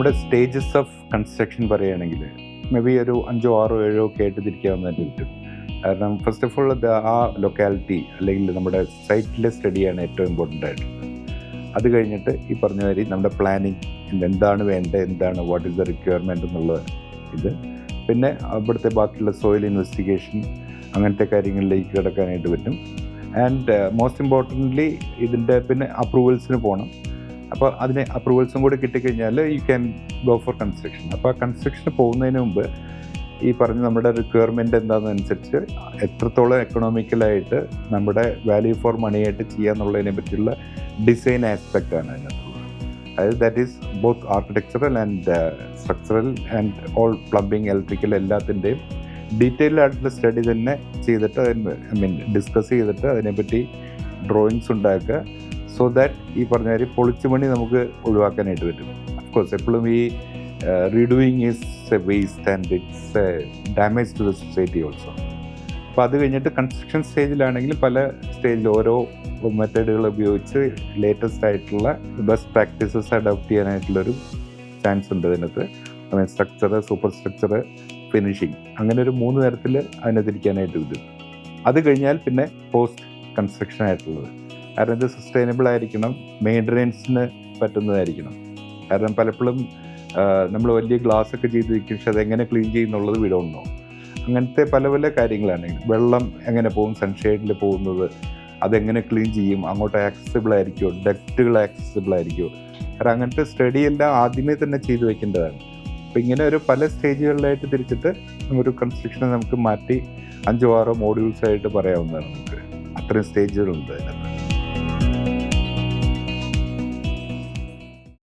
നമ്മുടെ stages of construction പറയുകയാണെങ്കിൽ may be ഒരു അഞ്ചോ ആറോ ഏഴോ ഒക്കെ ആയിട്ട് തിരിക്കാവുന്നതായിട്ട് കാരണം ഫസ്റ്റ് ഓഫ് ഓൾ ആ ലൊക്കാലിറ്റി അല്ലെങ്കിൽ നമ്മുടെ സൈറ്റിലെ സ്റ്റഡിയാണ് ഏറ്റവും ഇമ്പോർട്ടന്റ് ആയിട്ടുള്ളത് അത് കഴിഞ്ഞിട്ട് ഈ പറഞ്ഞ മാതിരി നമ്മുടെ പ്ലാനിങ് എന്താണ് വേണ്ടത് എന്താണ് വാട്ട് ഇസ് ദ റിക്വയർമെന്റ് എന്നുള്ള ഇത്. പിന്നെ അവിടുത്തെ ബാക്കിയുള്ള സോയിൽ ഇൻവെസ്റ്റിഗേഷൻ അങ്ങനത്തെ കാര്യങ്ങളിലേക്ക് കിടക്കാനായിട്ട് പറ്റും. ആൻഡ് മോസ്റ്റ് ഇമ്പോർട്ടന്റ്ലി ഇതിന്റെ പിന്നെ അപ്രൂവൽസിന് പോകണം അപ്പോൾ അതിന് അപ്രൂവൽസും കൂടി കിട്ടിക്കഴിഞ്ഞാൽ you can go for construction അപ്പോൾ ആ കൺസ്ട്രക്ഷന് പോകുന്നതിന് മുമ്പ് ഈ പറഞ്ഞ നമ്മുടെ റിക്വയർമെന്റ് എന്താണെന്നനുസരിച്ച് എത്രത്തോളം എക്കണോമിക്കലായിട്ട് നമ്മുടെ വാല്യൂ ഫോർ മണി ആയിട്ട് ചെയ്യാന്നുള്ളതിനെ പറ്റിയുള്ള ഡിസൈൻ ആസ്പെക്റ്റ് ആണ് അതിനകത്തുള്ളത്. അതായത് that is both architectural and structural and all plumbing electrical എല്ലാത്തിന്റെയും ഡീറ്റെയിൽ ആയിട്ടുള്ള സ്റ്റഡി തന്നെ ചെയ്തിട്ട് ഐ മീൻ ഡിസ്കസ് ചെയ്തിട്ട് അതിനെപ്പറ്റി ഡ്രോയിങ്സ് ഉണ്ടാക്കുക. സോ ദാറ്റ് ഈ പറഞ്ഞ കാര്യം പൊളിച്ചുപണി നമുക്ക് ഒഴിവാക്കാനായിട്ട് പറ്റും. അഫ്കോഴ്സ് എപ്പോഴും ഈ redoing is a waste and it's a damage to the society also അപ്പോൾ അത് കഴിഞ്ഞിട്ട് കൺസ്ട്രക്ഷൻ സ്റ്റേജിലാണെങ്കിൽ പല സ്റ്റേജിൽ ഓരോ മെത്തേഡുകൾ ഉപയോഗിച്ച് ലേറ്റസ്റ്റ് ആയിട്ടുള്ള ബെസ്റ്റ് പ്രാക്ടീസസ് അഡോപ്റ്റ് ചെയ്യാനായിട്ടുള്ളൊരു ചാൻസ് ഉണ്ട് അതിനകത്ത്. അതായത് സ്ട്രക്ചർ സൂപ്പർ സ്ട്രക്ചർ ഫിനിഷിങ് അങ്ങനെ ഒരു മൂന്ന് തരത്തിൽ അതിനെ തിരിക്കാനായിട്ട് ഇത്. അത് കഴിഞ്ഞാൽ പിന്നെ പോസ്റ്റ് കൺസ്ട്രക്ഷൻ ആയിട്ടുള്ളത്. കാരണം ഇത് സസ്റ്റൈനബിൾ ആയിരിക്കണം മെയിന്റനൻസിന് പറ്റുന്നതായിരിക്കണം. കാരണം പലപ്പോഴും നമ്മൾ വലിയ ഗ്ലാസ് ഒക്കെ ചെയ്ത് വയ്ക്കും പക്ഷെ അതെങ്ങനെ ക്ലീൻ ചെയ്യുന്നുള്ളത് വിടണോ അങ്ങനത്തെ പല പല കാര്യങ്ങളാണ്. വെള്ളം എങ്ങനെ പോകും സൺഷെയ്ഡിൽ പോകുന്നത് അതെങ്ങനെ ക്ലീൻ ചെയ്യും അങ്ങോട്ട് ആക്സസിബിൾ ആയിരിക്കുമോ ഡക്റ്റുകൾ ആക്സസിബിൾ ആയിരിക്കുമോ? കാരണം അങ്ങനത്തെ സ്റ്റഡി എല്ലാം ആദ്യമേ തന്നെ ചെയ്തു വെക്കേണ്ടതാണ്. അപ്പം ഇങ്ങനെ ഒരു പല സ്റ്റേജുകളിലായിട്ട് തിരിച്ചിട്ട് ഒരു കൺസ്ട്രക്ഷനെ നമുക്ക് മാറ്റി അഞ്ചോ ആറോ മോഡ്യൂൾസ് ആയിട്ട് പറയാവുന്നതാണ് നമുക്ക്. അത്രയും സ്റ്റേജുകളുണ്ട് അതിനകത്ത്.